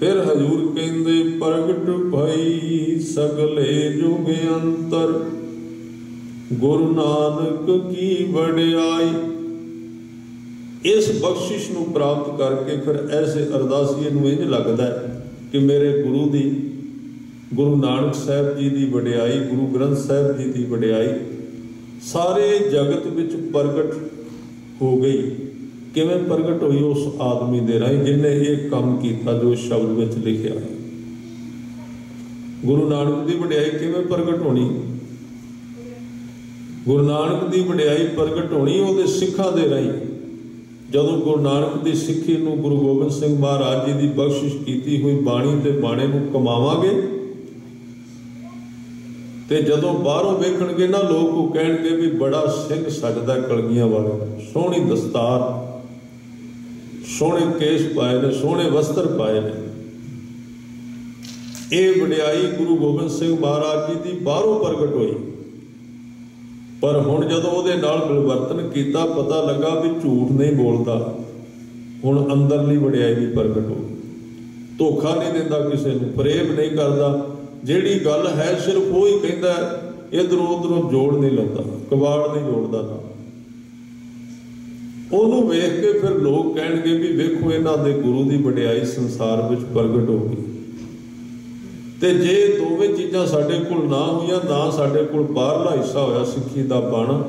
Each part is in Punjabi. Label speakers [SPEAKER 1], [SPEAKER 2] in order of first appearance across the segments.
[SPEAKER 1] ਫਿਰ ਹਜੂਰ ਕਹਿੰਦੇ, ਪ੍ਰਗਟ ਭਈ ਸਗਲੇ ਜੁਗ ਅੰਤਰ। ਗੁਰੂ ਨਾਨਕ ਕੀ ਵਡਿਆਈ। ਇਸ ਬਖਸ਼ਿਸ਼ ਨੂੰ ਪ੍ਰਾਪਤ ਕਰਕੇ ਫਿਰ ਐਸੇ ਅਰਦਾਸੀਏ ਨੂੰ ਇੰਜ ਲੱਗਦਾ ਹੈ ਕਿ ਮੇਰੇ ਗੁਰੂ ਦੀ, ਗੁਰੂ ਨਾਨਕ ਸਾਹਿਬ ਜੀ ਦੀ ਵਡਿਆਈ, ਗੁਰੂ ਗ੍ਰੰਥ ਸਾਹਿਬ ਜੀ ਦੀ ਵਡਿਆਈ, ਸਾਰੇ ਜਗਤ ਵਿੱਚ ਪ੍ਰਗਟ ਹੋ ਗਈ। ਕਿਵੇਂ ਪ੍ਰਗਟ ਹੋਈ ਉਸ ਆਦਮੀ ਦੇ ਰਾਹੀਂ ਜਿਨੇ ਇਹ ਕੰਮ ਕੀਤਾ ਜੋ ਸ਼ਬਦ ਵਿੱਚ ਲਿਖਿਆ? ਗੁਰੂ ਨਾਨਕ ਦੀ ਵਡਿਆਈ ਕਿਵੇਂ ਪ੍ਰਗਟ ਹੋਣੀ? ਗੁਰੂ ਨਾਨਕ ਦੀ ਵਡਿਆਈ ਪ੍ਰਗਟ ਹੋਣੀ ਉਹਦੇ ਸਿੱਖਾਂ ਦੇ ਰਾਹੀਂ। ਜਦੋਂ ਗੁਰੂ ਨਾਨਕ ਦੀ ਸਿੱਖੀ ਨੂੰ ਗੁਰੂ ਗੋਬਿੰਦ ਸਿੰਘ ਮਹਾਰਾਜ ਜੀ ਦੀ ਬਖਸ਼ਿਸ਼ ਕੀਤੀ ਹੋਈ ਬਾਣੀ ਤੇ ਬਾਣੇ ਨੂੰ ਕਮਾਵਾਂਗੇ ਤੇ ਜਦੋਂ ਬਾਹਰੋਂ ਵੇਖਣਗੇ ਨਾ ਲੋਕ, ਉਹ ਕਹਿਣਗੇ ਵੀ ਬੜਾ ਸਿੰਘ ਸਜਦਾ ਕਲਗੀਆਂ ਵਾਲਾ, ਸੋਹਣੀ ਦਸਤਾਰ। ਸੋਹਣੇ ਕੇਸ ਪਾਏ ਨੇ, ਸੋਹਣੇ ਵਸਤਰ ਪਾਏ ਨੇ। ਇਹ ਵਡਿਆਈ ਗੁਰੂ ਗੋਬਿੰਦ ਸਿੰਘ ਮਹਾਰਾਜ ਜੀ ਦੀ ਬਾਹਰੋਂ ਪ੍ਰਗਟ ਹੋਈ। ਪਰ ਹੁਣ ਜਦੋਂ ਉਹਦੇ ਨਾਲ ਮਿਲਵਰਤਨ ਕੀਤਾ, ਪਤਾ ਲੱਗਾ ਵੀ ਝੂਠ ਨਹੀਂ ਬੋਲਦਾ। ਹੁਣ ਅੰਦਰਲੀ ਵਡਿਆਈ ਵੀ ਪ੍ਰਗਟ ਹੋ ਧੋਖਾ ਨਹੀਂ ਦਿੰਦਾ ਕਿਸੇ ਨੂੰ, ਪ੍ਰੇਮ ਨਹੀਂ ਕਰਦਾ। ਜਿਹੜੀ ਗੱਲ ਹੈ, ਸਿਰਫ ਉਹ ਹੀ ਕਹਿੰਦਾ ਇਧਰੋਂ ਉਧਰੋਂ ਜੋੜ ਨਹੀਂ ਲਾਉਂਦਾ ਕਬਾੜ ਨਹੀਂ ਜੋੜਦਾ। ਨਾ ਉਹਨੂੰ ਵੇਖ ਕੇ ਫਿਰ ਲੋਕ ਕਹਿਣਗੇ ਵੀ ਵੇਖੋ ਇਹਨਾਂ ਦੇ ਗੁਰੂ ਦੀ ਵਡਿਆਈ ਸੰਸਾਰ ਵਿੱਚ ਪ੍ਰਗਟ ਹੋ ਗਈ। ਤੇ ਜੇ ਦੋਵੇਂ ਚੀਜ਼ਾਂ ਸਾਡੇ ਕੋਲ ਨਾ ਹੋਈਆਂ ਤਾਂ ਸਾਡੇ ਕੋਲ ਬਾਹਰਲਾ ਹਿੱਸਾ ਹੋਇਆ ਸਿੱਖੀ ਦਾ ਬਣ।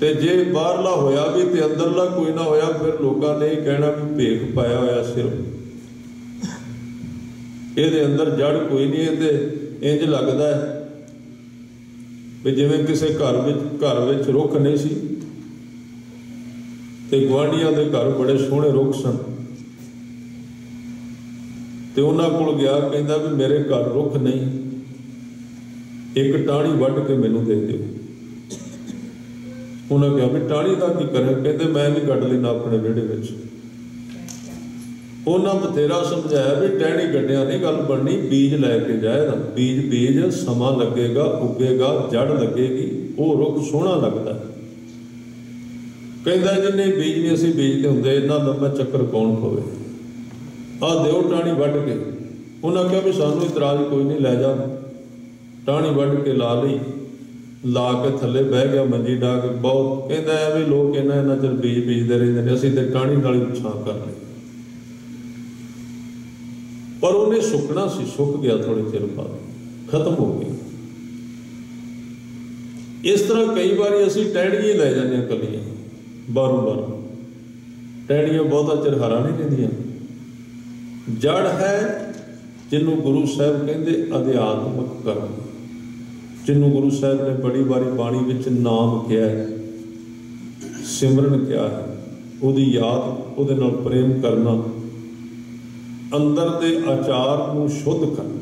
[SPEAKER 1] ਤੇ ਜੇ ਬਾਹਰਲਾ ਹੋਇਆ ਵੀ ਤੇ ਅੰਦਰਲਾ ਕੋਈ ਨਾ ਹੋਇਆ, ਫਿਰ ਲੋਕਾਂ ਨੇ ਇਹ ਕਹਿਣਾ ਵੀ ਭੇਖ ਪਾਇਆ ਹੋਇਆ ਸਿਰਫ। ਇਹਦੇ ਅੰਦਰ ਜੜ ਕੋਈ ਨਹੀਂ ਇਹਦੇ ਇੰਜ ਲੱਗਦਾ ਹੈ ਵੀ ਜਿਵੇਂ ਕਿਸੇ ਘਰ ਵਿੱਚ ਘਰ ਵਿੱਚ ਰੁੱਖ ਨਹੀਂ ਸੀ। ਤੇ ਗਵਾਂਡੀਆਂ ਦੇ ਘਰ ਬੜੇ ਸੋਹਣੇ ਰੁੱਖ ਸਨ। ਤੇ ਉਹਨਾਂ ਕੋਲ ਗਿਆ, ਕਹਿੰਦਾ ਵੀ ਮੇਰੇ ਘਰ ਰੁੱਖ ਨਹੀਂ। ਇੱਕ ਟਾਹਣੀ ਵੱਢ ਕੇ ਮੈਨੂੰ ਦੇ ਦਿਓ। ਉਹਨਾਂ ਕਿਹਾ ਵੀ ਟਾਹਣੀ ਦਾ ਕੀ ਕਰਾਂ? ਕਹਿੰਦੇ ਮੈਂ ਵੀ ਕੱਢ ਲੈਣਾ ਆਪਣੇ ਵਿਹੜੇ ਵਿੱਚ। ਉਹਨਾਂ ਬਥੇਰਾ ਸਮਝਾਇਆ ਵੀ ਟਹਿਣੀ ਗੱਡਿਆਂ ਨਹੀਂ ਗੱਲ ਬਣਨੀ, ਬੀਜ ਲੈ ਕੇ ਜਾਏਗਾ ਬੀਜ ਬੀਜ ਸਮਾਂ ਲੱਗੇਗਾ, ਉੱਗੇਗਾ ਜੜ ਲੱਗੇਗੀ, ਉਹ ਰੁੱਖ ਸੋਹਣਾ ਲੱਗਦਾ। ਕਹਿੰਦਾ ਜਿੰਨੇ ਬੀਜ ਨਹੀਂ ਅਸੀਂ ਬੀਜਦੇ ਹੁੰਦੇ, ਇਹਨਾਂ ਲੰਮਾ ਚੱਕਰ ਕੌਣ ਪਵੇ ਆ ਦਿਓ ਟਾਣੀ ਵੱਢ ਕੇ। ਉਹਨਾਂ ਕਿਹਾ ਵੀ ਸਾਨੂੰ ਇਤਰਾਜ਼ ਕੋਈ ਨਹੀਂ, ਲੈ ਜਾ। ਟਾਣੀ ਵੱਢ ਕੇ ਲਾ ਲਈ। ਲਾ ਕੇ ਥੱਲੇ ਬਹਿ ਗਿਆ, ਮੰਜੀ ਡਾ ਬਹੁਤ। ਕਹਿੰਦਾ ਐਵੇਂ ਲੋਕ ਇਹਨਾਂ ਇਹਨਾਂ ਚਿਰ ਬੀਜ ਬੀਜਦੇ ਰਹਿੰਦੇ ਨੇ, ਅਸੀਂ ਤੇ ਟਾਣੀ ਨਾਲ ਹੀ ਛਾਂ ਕਰ ਲਈ। ਪਰ ਉਹਨੇ ਸੁੱਕਣਾ ਸੀ, ਸੁੱਕ ਗਿਆ ਥੋੜੇ ਚਿਰ ਬਾਅਦ। ਖਤਮ ਹੋ ਗਿਆ। ਇਸ ਤਰ੍ਹਾਂ ਕਈ ਵਾਰੀ ਅਸੀਂ ਟਹਿਣੀਆਂ ਲੈ ਜਾਂਦੇ ਹਾਂ ਕਲੀਆਂ ਬਾਰੂ ਬਾਰੂ ਟਹਿਣੀਆਂ ਬਹੁਤਾ ਚਿਰ ਹਰਾ ਨਹੀਂ ਰਹਿੰਦੀਆਂ। ਜੜ ਹੈ ਜਿਹਨੂੰ ਗੁਰੂ ਸਾਹਿਬ ਕਹਿੰਦੇ ਅਧਿਆਤਮਕ ਕਰਮ। ਜਿਹਨੂੰ ਗੁਰੂ ਸਾਹਿਬ ਨੇ ਬੜੀ ਵਾਰੀ ਬਾਣੀ ਵਿੱਚ ਨਾਮ ਕਿਹਾ ਹੈ, ਸਿਮਰਨ ਕਿਹਾ ਹੈ, ਉਹਦੀ ਯਾਦ ਉਹਦੇ ਨਾਲ ਪ੍ਰੇਮ ਕਰਨਾ, ਅੰਦਰ ਦੇ ਆਚਾਰ ਨੂੰ ਸ਼ੁੱਧ ਕਰਨਾ।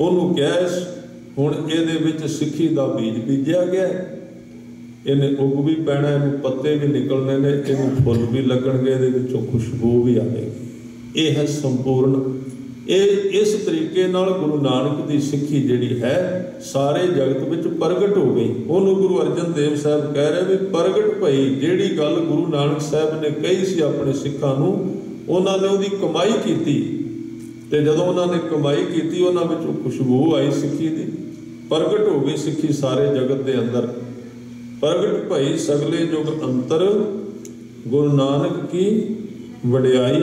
[SPEAKER 1] ਉਹਨੂੰ ਗੈਸ ਹੁਣ ਇਹਦੇ ਵਿੱਚ ਸਿੱਖੀ ਦਾ ਬੀਜ ਬੀਜਿਆ ਗਿਆ ਇਹਨੇ ਉਗ ਵੀ ਪੈਣਾ, ਇਹਨੂੰ ਪੱਤੇ ਵੀ ਨਿਕਲਣੇ ਨੇ, ਇਹਨੂੰ ਫੁੱਲ ਵੀ ਲੱਗਣਗੇ, ਇਹਦੇ ਵਿੱਚੋਂ ਖੁਸ਼ਬੂ ਵੀ ਆਵੇਗੀ। ਇਹ ਹੈ ਸੰਪੂਰਨ। ਇਹ ਇਸ ਤਰੀਕੇ ਨਾਲ ਗੁਰੂ ਨਾਨਕ ਦੀ ਸਿੱਖੀ ਜਿਹੜੀ ਹੈ, ਸਾਰੇ ਜਗਤ ਵਿੱਚ ਪ੍ਰਗਟ ਹੋ ਗਈ। ਉਹਨੂੰ ਗੁਰੂ ਅਰਜਨ ਦੇਵ ਸਾਹਿਬ ਕਹਿ ਰਹੇ ਵੀ ਪ੍ਰਗਟ ਭਈ, ਜਿਹੜੀ ਗੱਲ ਗੁਰੂ ਨਾਨਕ ਸਾਹਿਬ ਨੇ ਕਹੀ ਸੀ ਆਪਣੇ ਸਿੱਖਾਂ ਨੂੰ, ਉਹਨਾਂ ਨੇ ਉਹਦੀ ਕਮਾਈ ਕੀਤੀ। ਤੇ ਜਦੋਂ ਉਹਨਾਂ ਨੇ ਕਮਾਈ ਕੀਤੀ, ਉਹਨਾਂ ਵਿੱਚੋਂ ਖੁਸ਼ਬੂ ਆਈ ਸਿੱਖੀ ਦੀ। ਪ੍ਰਗਟ ਹੋ ਗਈ ਸਿੱਖੀ ਸਾਰੇ ਜਗਤ ਦੇ ਅੰਦਰ। ਪ੍ਰਗਟ ਭਈ ਸਗਲੇ ਜੁਗ ਅੰਤਰ ਗੁਰੂ ਨਾਨਕ ਕੀ ਵਡਿਆਈ